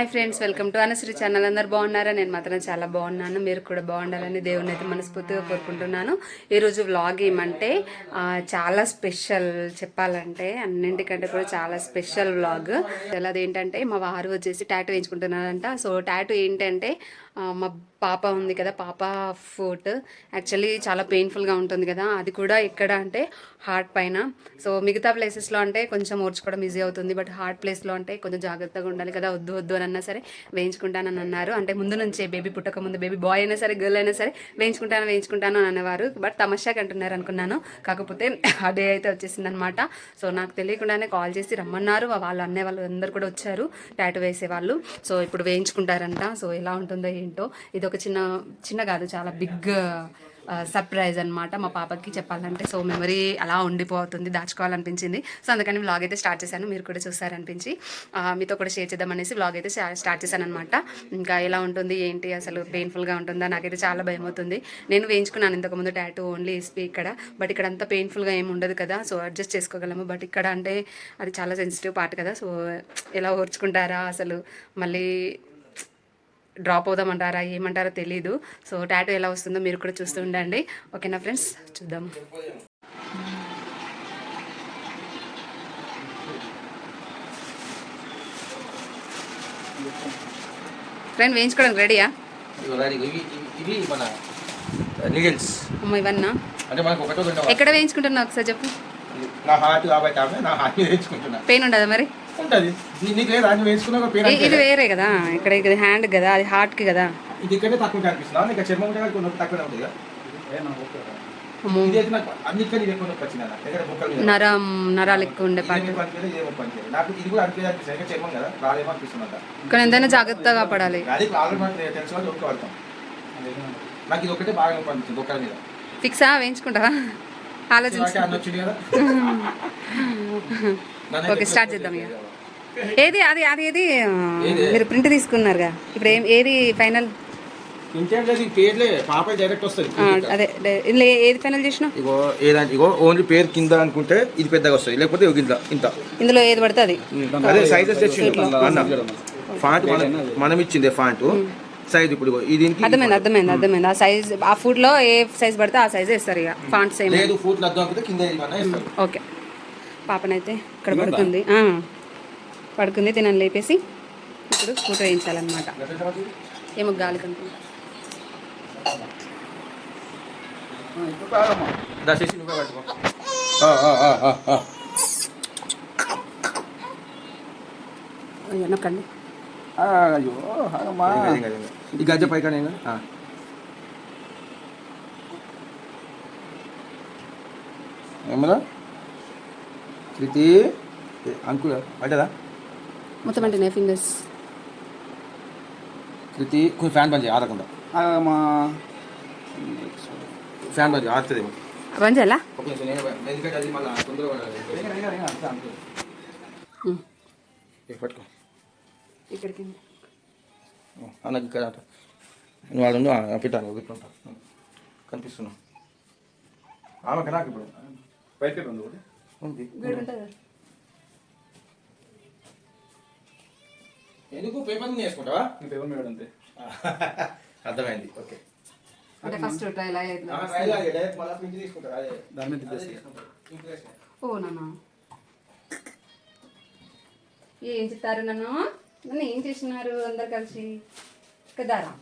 Hi friends welcome to Anasri channel. అందరు బాగున్నారా? నేను మాత్రం చాలా బాగున్నాను. మీరు కూడా బాగుండాలని దేవుని అయితే మనస్ఫూర్తిగా కోరుకుంటున్నాను. ఈరోజు వ్లాగ్ ఏమంటే చాలా స్పెషల్ చెప్పాలంటే అన్నింటికంటే కూడా చాలా స్పెషల్ వ్లాగ్ అది ఏంటంటే మా వారు వచ్చేసి ట్యాటూ వేయించుకుంటున్నారంట. సో ట్యాటూ ఏంటంటే మా పాప ఉంది కదా పాప ఫుట్ యాక్చువల్లీ చాలా పెయిన్ఫుల్గా ఉంటుంది కదా అది కూడా ఎక్కడ అంటే హార్ట్ పైన. సో మిగతా ప్లేసెస్లో అంటే కొంచెం ఓర్చుకోవడం ఈజీ అవుతుంది బట్ హార్ట్ ప్లేస్లో అంటే కొంచెం జాగ్రత్తగా ఉండాలి కదా వద్దు వద్దు అని అన్నా సరే వేయించుకుంటానని అన్నారు. అంటే ముందు నుంచే బేబీ పుట్టక ముందు బేబీ బాయ్ అయినా సరే గర్ల్ అయినా సరే వేయించుకుంటాను వేయించుకుంటాను అని అనేవారు. బట్ తమాషాకి అంటున్నారు అనుకున్నాను. కాకపోతే ఆ డే అయితే వచ్చేసింది అనమాట సో నాకు తెలియకుండానే కాల్ చేసి రమ్మన్నారు. వాళ్ళు అన్నయ్య వాళ్ళు అందరు కూడా వచ్చారు ట్యాటూ వేసేవాళ్ళు. సో ఇప్పుడు వేయించుకుంటారంట. సో ఎలా ఉంటుందో ఏంటో ఇది ఒక చిన్న చిన్న కాదు చాలా బిగ్ సర్ప్రైజ్ అనమాట మా పాపకి చెప్పాలంటే. సో మెమరీ అలా ఉండిపోతుంది దాచుకోవాలనిపించింది. సో అందుకని వ్లాగ్ అయితే స్టార్ట్ చేశాను. మీరు కూడా చూసారనిపించి మీతో కూడా షేర్ చేద్దామనేసి వ్లాగ్ అయితే స్టార్ట్ చేశాను అనమాట ఇంకా ఎలా ఉంటుంది ఏంటి అసలు పెయిన్ఫుల్గా ఉంటుందా నాకైతే చాలా భయం అవుతుంది. నేను వేయించుకున్నాను ఇంతకుముందు టాటూ ఓన్లీ ఎస్పీ ఇక్కడ. బట్ ఇక్కడ అంతా పెయిన్ఫుల్గా ఏమి ఉండదు కదా సో అడ్జస్ట్ చేసుకోగలము. బట్ ఇక్కడ అంటే అది చాలా సెన్సిటివ్ పార్ట్ కదా సో ఎలా ఓర్చుకుంటారా అసలు? మళ్ళీ డ్రాప్ అవుదామంటారా ఏమంటారో తెలీదు. సో టాటూ ఎలా వస్తుందో మీరు కూడా చూస్తూ ఉండండి. ఓకేనా ఫ్రెండ్స్? చూద్దాం. ఫ్రెండ్ వేయించుకోవడానికి రెడీయా? నీడిల్స్ అమ్మ ఇవన్నా? అంటే మనకు ఒకటో ఎక్కడ వేయించుకుంటున్నావు ఒకసారి చెప్పు. నా హార్ట్ కాబట్టి ఆమె నా హార్ట్ మీద వేయించుకుంటున్నా. పెయిన్ ఉండదా మరి? ఉంటుంది నీ- నీకు లేదా? వేసుకున్నా పేరు ఇది వేరే కదా. ఇక్కడ ఇది హ్యాండ్ కదా అది హార్ట్కి కదా. ఇది ఇక్కడే తక్కువ కనిపిస్తుంది. నీకు చర్మం ఉంటుంది మీద. నరం నరాలు ఎక్కువ ఉండే ఇది పార్ట్ మీకు అనిపించలేదు, ఇదే నొప్పి అనిపించలేదు. నాకు ఇది కూడా అనిపించదు అనిపిస్తుంది. ఇంకా చర్మం కదా రాలేమో అనిపిస్తుంది అంట. కానీ ఎంతైనా జాగ్రత్తగా పడాలి. నాకు ఇది ఒకటే బాగా మీద. ఫిక్సా వేయించుకుంటావా? ఆలోచించు. ఓకే, స్టార్ట్ చేద్దాం ఇక. ఏది అది అది ఏది? మీరు ప్రింట్ తీసుకున్నారుగా. ఇప్పుడు ఏం ఏది ఫైనల్? ఇంకేం లేదు ఈ పేర్లే పాప డైరెక్ట్ వస్తుంది అదే ఇందులో ఏది ఫైనల్ చేసినావు? ఇగో ఏదంటే ఇగో ఓన్లీ పేరు కింద అనుకుంటే ఇది పెద్దగా వస్తుంది లేకపోతే ఇంత ఇంత. ఇందులో ఏది పడితే అది అదే సైజెస్ తెచ్చిండు అన్న ఫాంట్ మన- ఇచ్చింది ఫాంట్ సైజ్ ఇప్పుడు ఇగో ఇది అర్థమైంది అర్థమైంది అర్థమైంది. ఆ సైజ్ ఆ ఫుడ్లో ఏ సైజ్ పడితే ఆ సైజ్ వేస్తారు ఇక. ఫాంట్ సేమ్ లేదు అనుకుంటే కింద ఓకే. పాపనైతే ఇక్కడ పడుకుంది ఆ, పడుకుంది తినని లేపేసి ఇప్పుడు ఫోటో వేయించాలన్నమాట. ఏమో గాలి కనుక దశేసి నువ్వే పట్టుకో. నొక్కండి. అయ్యో ఈ గజ్జ పైకానే ఏమన్నా కృతి అంకుల్ పడ్డదా? మొత్తం అంటే నే ఫింగర్స్ కృతి కొంచెం ఫ్యాన్ బంద్ చేయి ఆడకుండా మా ఫ్యాన్ బంద్ చేయి ఆడుతుందేమో బంద్ చేయాలా? పట్టుకో. ఇక్కడికి అన్నకి ఇక్కడ. నువ్వు వాడు పెట్టాను ఒకటి ఉంటా కనిపిస్తున్నావు. ఆమె నాకు ఇప్పుడు. బయట ఉంది ఒకటి. ఉంది. ఎందుకు? పేపర్ మీద అంతే. అర్థమైంది. ఓకే. అంటే ఫస్ట్ ట్రైల్ డైరెక్ట్ మళ్ళీ ప్రింట్ తీసుకుంటారా. అదే. దాని మీద. ఓ నాన్న. ఏం చెప్తారు నన్ను? నన్ను ఏం చేసినారు అందరు కలిసి? కదారా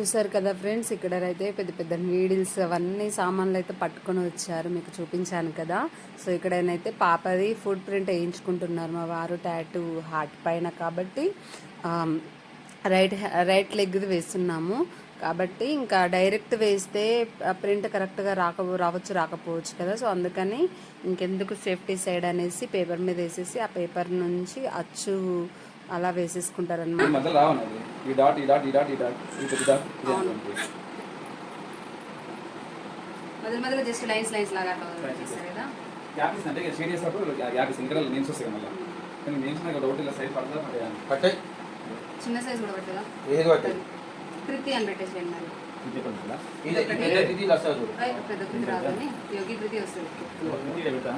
చూసారు కదా ఫ్రెండ్స్ ఇక్కడ అయితే పెద్ద పెద్ద నీడిల్స్ అవన్నీ సామాన్లు అయితే పట్టుకొని వచ్చారు మీకు చూపించాను కదా. సో ఇక్కడనైతే పాపది ఫుడ్ ప్రింట్ వేయించుకుంటున్నారు మా వారు టాటూ హార్ట్ పైన కాబట్టి రైట్ హ్యా- రైట్ లెగ్ది వేస్తున్నాము. కాబట్టి ఇంకా డైరెక్ట్ వేస్తే ప్రింట్ కరెక్ట్గా రాక రావచ్చు రాకపోవచ్చు కదా. సో అందుకని ఇంకెందుకు సేఫ్టీ సైడ్ అనేసి పేపర్ మీద వేసేసి ఆ పేపర్ నుంచి అచ్చు అలా వేసేసుకుంటారనమాట అది ఈ డాట్ ఈ డాట్ ఈ డాట్ ఈ డాట్ ఈ డాట్. మధ్య మధ్యలో జస్ట్ లైన్స్ లైన్స్ లాగా కదా? అంటే షేర్ చేసినప్పుడు గ్యాప్ ఇస్తే ఇక్కడ నేమ్స్ వస్తాయి మళ్ళీ. కానీ నేమ్స్ నాకు డౌట్ ఇలా సైడ్ పడుతుందా పడేయా పట్టే చిన్న సైజ్ కూడా పెట్టదా ఏది కృతి అని పెట్టేసేయండి మరి వస్తుంది చూడు. ఐ, పెద్ద కృతి రాదని యోగి కృతి వస్తుంది. ఇది పెడతా.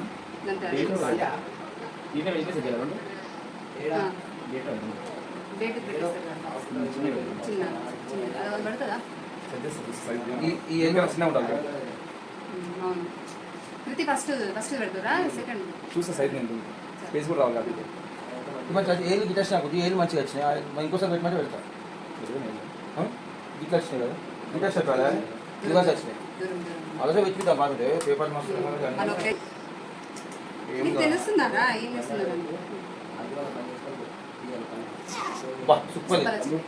ఈ- చిన్న ఉండాలి అవును. కృతి ఫస్ట్ ఫస్ట్ పెడుతురా? సెకండ్ సైజ్ నేను స్పేస్ కూడా రావాలి కాబట్టి. మంచి ఏళ్ళు వచ్చినా కొద్దిగా ఏళ్ళు మంచిగా వచ్చినాయి ఇంకోసారి పెట్టమంటే పెడతా? గిట్ల వచ్చినాయి కదా? రివర్స్ వచ్చినాయి అలాగే వెతుకుతాం బాగుంటే పేపర్ ఏం కాదు. తెలుస్తుందా ఏం చేస్తున్నారని బా సూపర్. సూపర్ వచ్చింది.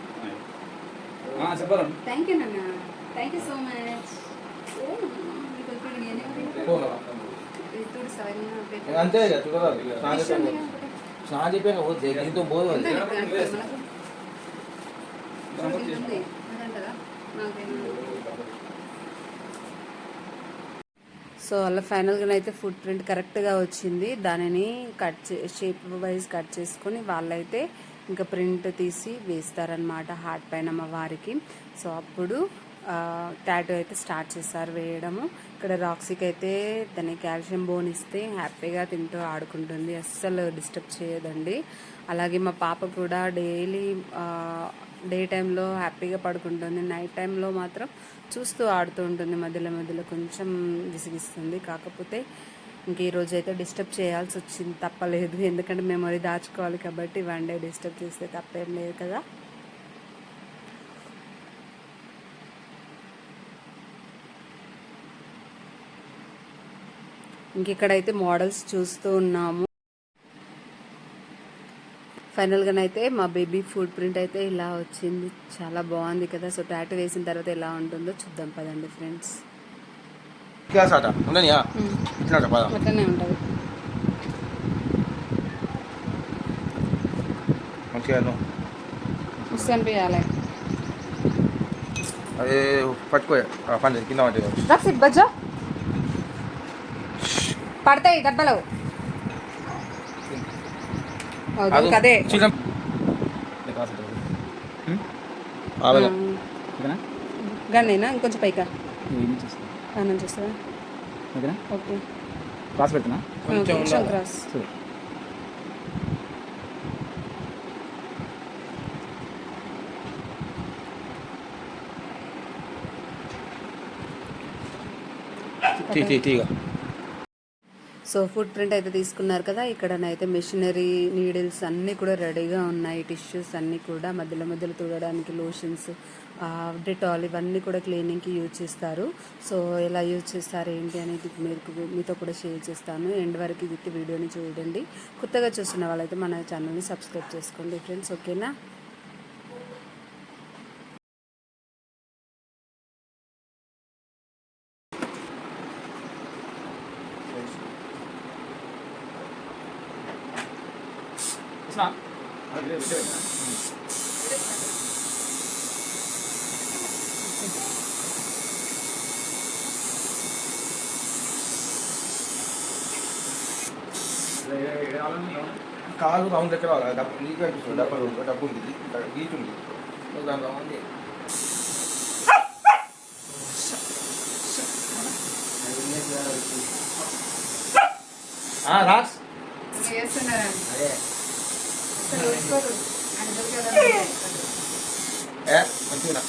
చెప్పాలండి థ్యాంక్ యూ నాన్న. థ్యాంక్ యూ సో మచ్ అంతే స్నానం చెప్పాను. పోతే దీంతో పోదు సో అలా ఫైనల్గా అయితే ఫుట్ ప్రింట్ కరెక్ట్గా వచ్చింది. దానిని కట్ చే షేప్ వైజ్ కట్ చేసుకొని వాళ్ళైతే ఇంకా ప్రింట్ తీసి వేస్తారనమాట హార్ట్ పైన మా వారికి. సో అప్పుడు టాటూ అయితే స్టార్ట్ చేస్తారు వేయడము. ఇక్కడ రాక్సీకి అయితే తనకి కాల్షియం బోన్ ఇస్తే హ్యాపీగా తింటూ ఆడుకుంటుంది. అస్సలు డిస్టర్బ్ చేయదండి. అలాగే మా పాప కూడా డైలీ డే టైంలో హ్యాపీగా పడుకుంటుంది. నైట్ టైంలో మాత్రం చూస్తూ ఆడుతూ ఉంటుంది. మధ్యలో మధ్యలో కొంచెం విసిగిస్తుంది. కాకపోతే ఇంక ఈరోజు అయితే డిస్టర్బ్ చేయాల్సి వచ్చింది తప్పలేదు. ఎందుకంటే మెమొరీ దాచుకోవాలి కాబట్టి వన్ డే డిస్టర్బ్ చేస్తే తప్పేం లేదు కదా. ఇంక ఇక్కడైతే మోడల్స్ చూస్తూ ఉన్నాము. ఫైనల్గానైతే మా బేబీ ఫుడ్ ప్రింట్ అయితే ఇలా వచ్చింది. చాలా బాగుంది కదా. సో టాటూ వేసిన తర్వాత ఎలా ఉంటుందో చూద్దాం పదండి ఫ్రెండ్స్ క్లాస్ ఆట ఉండనియా ఇట్లా పద. అట్లనే ఉంటుంది. మంచిగా మిస్ అనిపించాలి అదే పట్టుకో ఆ పని కింద రక్సిట్ బజ్జో. పడతాయి దెబ్బలు. ఓకేనా గన్నేనా ఇంకొంచెం పైకా. వస్తుందా ఓకేనా? ఓకే క్లాస్ పెడుతున్నా కొంచెం. క్రాస్ సరే. తీ తీ తీగా సో ఫుడ్ ప్రింట్ అయితే తీసుకున్నారు కదా. ఇక్కడనైతే మెషినరీ నీడిల్స్ అన్నీ కూడా రెడీగా ఉన్నాయి. టిష్యూస్ అన్నీ కూడా మధ్యలో మధ్యలో తుడడానికి లోషన్స్ డెటాల్ ఇవన్నీ కూడా క్లీనింగ్కి యూజ్ చేస్తారు. సో ఎలా యూజ్ చేస్తారు ఏంటి అనేది మీరు మీతో కూడా షేర్ చేస్తాను. ఎండ్ వరకు ఇది వీడియోని చూడండి. కొత్తగా చూస్తున్న వాళ్ళైతే మన ఛానల్ని సబ్స్క్రైబ్ చేసుకోండి ఫ్రెండ్స్. ఓకేనా? కృష్ణ? కాలు రౌండ్ దగ్గర. డబ్బు నీకు అనిపిస్తుంది. డబ్బు డబ్బు ఉంది. గీట్ ఉంది. నువ్వు దాని రౌండ్ రాక్స్. అదే. ఏ? మంచిగా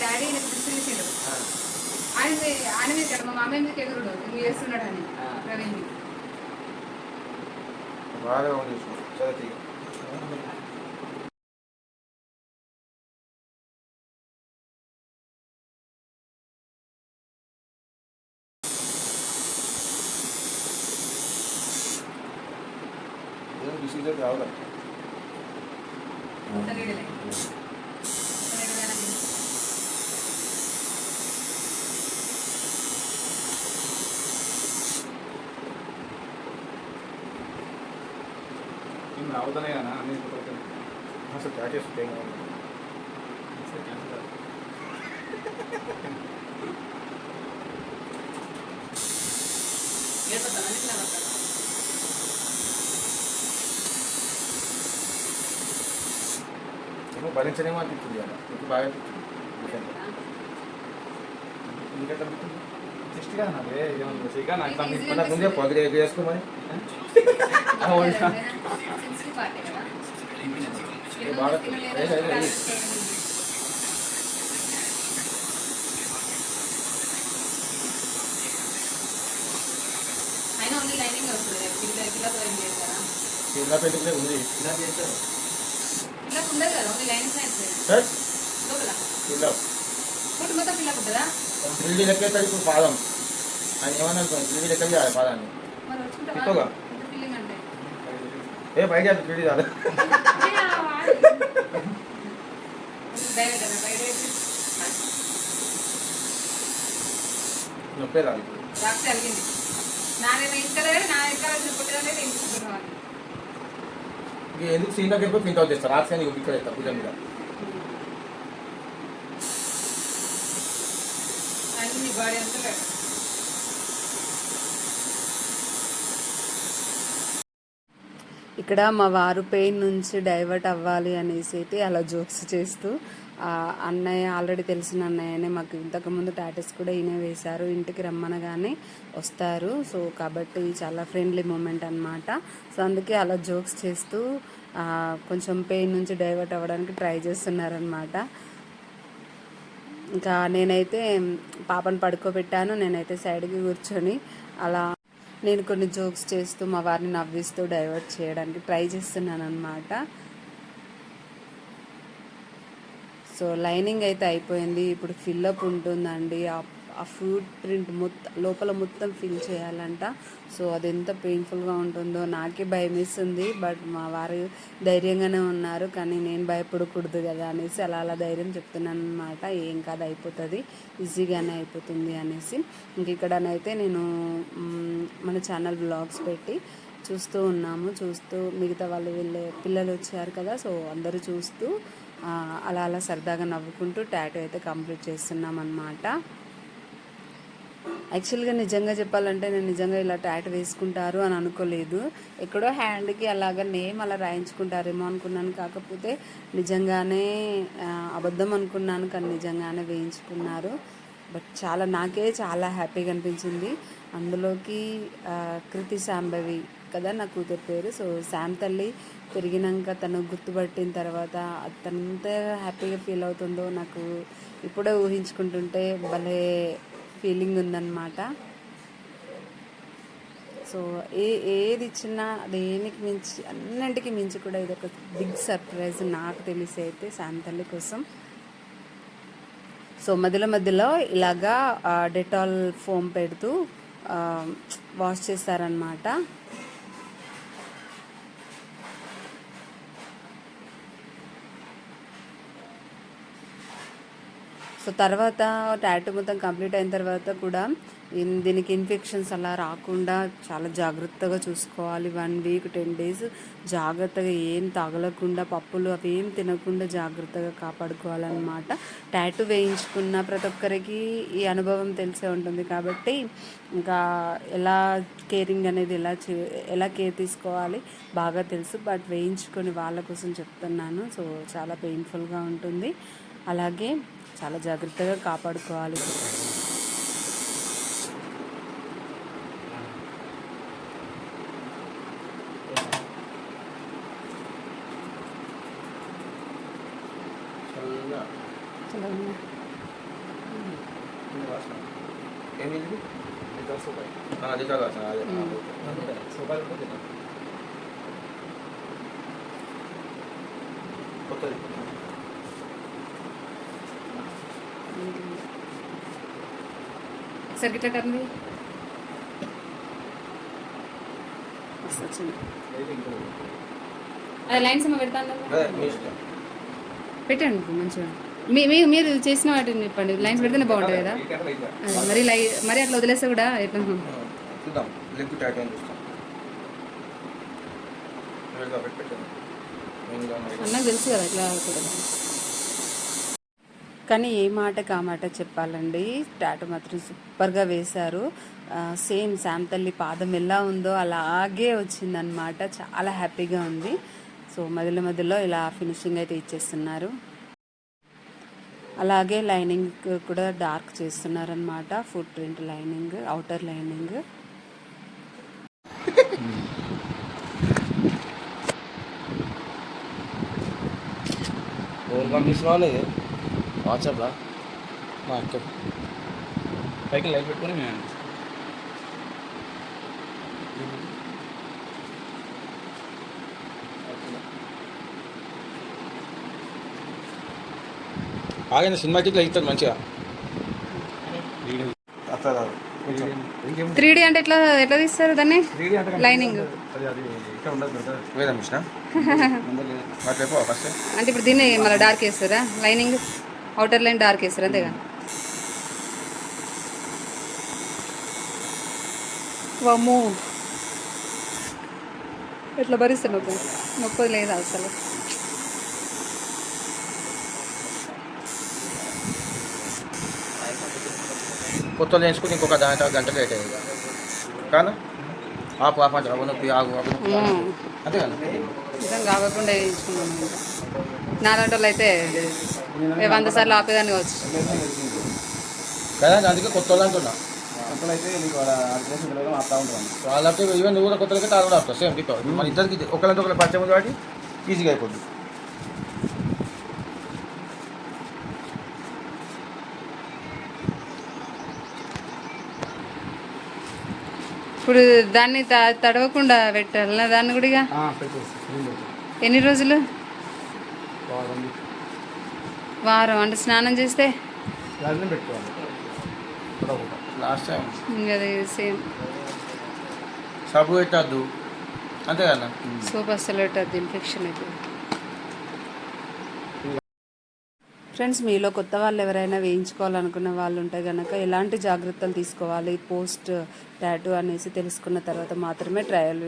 డాడీ పిలిచిండు ఆయన ఆయన ఇక్కడ మా మామయ్య మీద ఎగురుడు నువ్వు చేస్తున్నాడు అని ప్రవీణ్ బాగా చేసుకో చదువు రావాలి తల్లిడలే నేను రావుతానే కదా అన్ని అసలు క్యాచ్ చేసుకుంటే ఏమో భరించలేమో అనిపిస్తుంది కదా మీకు బాగా అనిపిస్తుంది ఎందుకంటే అనిపిస్తుంది జస్ట్ కదా నాకు ఏ ఇదేమన్నా శ్రీకా నాకు తమ్మి మన ముందే పొద్దు చేసుకోమని వస్తుంది. పిల్ల పిల్లతో ఏం చేస్తారా? పెట్టుకునే ఉంది. పిల్లకు ఉండదు కదా ఓన్లీ లైనింగ్ సార్? లోపల? ఇలా ఫుడ్ మొత్తం పిల్లకు ఉంటుందా? త్రీడీ లెక్క అవుతుంది ఇప్పుడు పాదం. ఆయన ఏమన్నా త్రీడీ లెక్క చేయాలి పాదాన్ని. ఎక్కువగా. ఏ పైకి త్రీడీ కాదు. నొప్పే రాదు నానేమో నా ఎక్కడ ఇంక ఎందుకు సీన్లోకి వెళ్ళిపోయి ప్రింట్ అవుట్ చేస్తారు? నీకు ఇక్కడ భుజం మీద. అన్ని బాడీ అంతా ఇక్కడ మా వారు పెయిన్ నుంచి డైవర్ట్ అవ్వాలి అనేసి అయితే అలా జోక్స్ చేస్తూ అన్నయ్య ఆల్రెడీ తెలిసిన అన్నయ్యనే మాకు ఇంతకుముందు టాటస్ కూడా ఈయన వేశారు ఇంటికి రమ్మనగానే వస్తారు. సో కాబట్టి చాలా ఫ్రెండ్లీ మూమెంట్ అన్నమాట. సో అందుకే అలా జోక్స్ చేస్తూ కొంచెం పెయిన్ నుంచి డైవర్ట్ అవ్వడానికి ట్రై చేస్తున్నారనమాట ఇంకా నేనైతే పాపను పడుకోబెట్టాను నేనైతే సైడ్కి కూర్చొని అలా నేను కొన్ని జోక్స్ చేస్తూ మా వారిని నవ్విస్తూ డైవర్ట్ చేయడానికి ట్రై చేస్తున్నాను అనమాట సో లైనింగ్ అయితే అయిపోయింది. ఇప్పుడు ఫిల్అప్ ఉంటుందండి. ఆ- ఫ్రూట్ ఫుడ్ ప్రింట్ మొత్తం లోపల మొత్తం ఫిల్ చేయాలంట. సో అది ఎంత పెయిన్ఫుల్గా ఉంటుందో నాకే భయం వేస్తుంది. బట్ మా వారు ధైర్యంగానే ఉన్నారు. కానీ నేను భయపడకూడదు కదా అనేసి అలా అలా ధైర్యం చెప్తున్నాను అనమాట ఏం కాదు అయిపోతుంది. ఈజీగానే అయిపోతుంది అనేసి. ఇంక ఇక్కడనైతే నేను మన ఛానల్ బ్లాగ్స్ పెట్టి చూస్తూ ఉన్నాము. చూస్తూ మిగతా వాళ్ళు వెళ్ళే పిల్లలు వచ్చారు కదా సో అందరూ చూస్తూ అలా అలా సరదాగా నవ్వుకుంటూ టాటూ అయితే కంప్లీట్ చేస్తున్నాం అనమాట యాక్చువల్గా నిజంగా చెప్పాలంటే నేను నిజంగా ఇలా టాట్ వేసుకుంటారు అని అనుకోలేదు. ఎక్కడో హ్యాండ్కి అలాగ నేమ్ అలా రాయించుకుంటారేమో అనుకున్నాను. కాకపోతే నిజంగానే అబద్ధం అనుకున్నాను కానీ నిజంగానే వేయించుకున్నారు. బట్ చాలా నాకే చాలా హ్యాపీగా అనిపించింది. అందులోకి కృతి శాంభవి కదా నా కూతురు పేరు. సో శామ్ తల్లి పెరిగినాక తను గుర్తుపట్టిన తర్వాత తను హ్యాపీగా ఫీల్ అవుతుందో నాకు ఇప్పుడే ఊహించుకుంటుంటే భలే ఫీలింగ్ ఉందన్నమాట. సో ఏ ఏది ఇచ్చినా దేనికి మించి అన్నింటికి మించి కూడా ఇది ఒక బిగ్ సర్ప్రైజ్ నాకు తెలిసి అయితే శాంతల్లి కోసం. సో మధ్యలో మధ్యలో ఇలాగా డెటాల్ ఫోమ్ పెడుతూ వాష్ చేస్తారనమాట సో తర్వాత టాటూ మొత్తం కంప్లీట్ అయిన తర్వాత కూడా దీనికి ఇన్ఫెక్షన్స్ అలా రాకుండా చాలా జాగ్రత్తగా చూసుకోవాలి. వన్ వీక్ టెన్ డేస్ జాగ్రత్తగా ఏం తగలకుండా పప్పులు అవి ఏం తినకుండా జాగ్రత్తగా కాపాడుకోవాలన్నమాట. టాటూ వేయించుకున్న ప్రతి ఒక్కరికి ఈ అనుభవం తెలిసే ఉంటుంది కాబట్టి ఇంకా ఎలా కేరింగ్ అనేది ఎలా చే ఎలా కేర్ తీసుకోవాలి బాగా తెలుసు. బట్ వేయించుకొని వాళ్ళ కోసం చెప్తున్నాను. సో చాలా పెయిన్ఫుల్గా ఉంటుంది. అలాగే చాలా జాగ్రత్తగా కాపాడుకోవాలి. కొత్తది. ఒకసారి గిట్ల టర్న్ అది లైన్స్ ఏమో పెడతాను పెట్టండి మంచిగా. మీ మీరు చేసిన వాటిని చెప్పండి. లైన్స్ పెడితేనే బాగుంటుంది కదా. మరి లై మరి అట్లా వదిలేస్తే కూడా ఎట్లా? చూద్దాం. లెగ్ చూస్తాం. అన్నకు తెలుసు కదా అవుతుందో. కానీ ఏ మాటకి ఆ మాట చెప్పాలండి? టాటూ మాత్రం సూపర్గా వేశారు. సేమ్ శామ్ తల్లి పాదం ఎలా ఉందో అలాగే వచ్చిందనమాట చాలా హ్యాపీగా ఉంది. సో మధ్యలో మధ్యలో ఇలా ఫినిషింగ్ అయితే ఇచ్చేస్తున్నారు. అలాగే లైనింగ్ కూడా డార్క్ చేస్తున్నారనమాట foot print lining. Outer lining పంపిస్తున్నావు వాట్సాప్లా? మా అక్క. పైకి లైట్ పెట్టుకొని మేము ఆగిన సినిమాటిక్ అవుతుంది మంచిగా. త్రీ అంటే ఎట్లా ఎట్లా తీస్తారు దాన్ని? ఫస్ట్. అంటే ఇప్పుడు దీన్ని మళ్ళీ డార్క్ వేస్తారా లైనింగ్ అవుటర్ లైన్ డార్క్ వేస్తారు అంతేగా? వామ్మో. ఎట్లా భరిస్తాను నొప్పి? నొప్పి లేదు అసలు? కొత్త వేసుకుని ఇంకొక గంట గంట లేట్ అయ్యింది. కానా ఆపు ఆపు అంటే అవ్వ నొప్పి ఆగు. అంతే కదా కాకుండా వేయించుకున్నాను వాళ్ళు అయితే వంద సార్లు ఆపేదాన్ని కావచ్చు. కదా అందుకే కొత్త వాళ్ళు అంటున్నా. అప్పుడైతే నీకు వాళ్ళ అడ్రస్ పిల్లలు ఆపుతా ఉంటాను. వాళ్ళకి ఈవెన్ నువ్వు కూడా కొత్తలకి తాను కూడా ఆపుతావు సేమ్ టిప్ మన ఇద్దరికి ఒకళ్ళంటే ఒకళ్ళు పరిచయం ఉంది కాబట్టి ఈజీగా అయిపోద్ది. ఇప్పుడు దాన్ని త- తడవకుండా పెట్టాలి దాన్ని కూడా ఎన్ని రోజులు? బాగుంది. వారం అంటే స్నానం చేస్తే? సేమ్ సబ్బు పెట్టద్దు. అంతే కదా? సోప్ అస్సలు పెట్టద్దు ఇన్ఫెక్షన్ అవుతుంది ఫ్రెండ్స్ మీలో కొత్త వాళ్ళు ఎవరైనా వేయించుకోవాలనుకున్న వాళ్ళు ఉంటే కనుక ఎలాంటి జాగ్రత్తలు తీసుకోవాలి? పోస్ట్ టాటూ అనేసి తెలుసుకున్న తర్వాత మాత్రమే ట్రయల్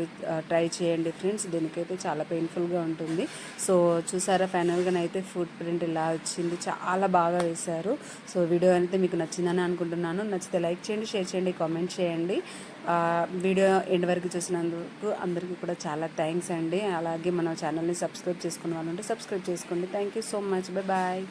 ట్రై చేయండి ఫ్రెండ్స్. దీనికైతే చాలా పెయిన్ఫుల్గా ఉంటుంది. సో చూసారా ఫైనల్గా అయితే ఫుడ్ ప్రింట్ ఇలా వచ్చింది. చాలా బాగా వేశారు. సో వీడియో అయితే మీకు నచ్చిందని అనుకుంటున్నాను. నచ్చితే లైక్ చేయండి షేర్ చేయండి కామెంట్ చేయండి. వీడియో ఎండ్ వరకు చూసినందుకు అందరికీ కూడా చాలా థ్యాంక్స్ అండి. అలాగే మన ఛానల్ని సబ్స్క్రైబ్ చేసుకున్న వాళ్ళు ఉంటే సబ్స్క్రైబ్ చేసుకోండి. Thank you so much. Bye bye.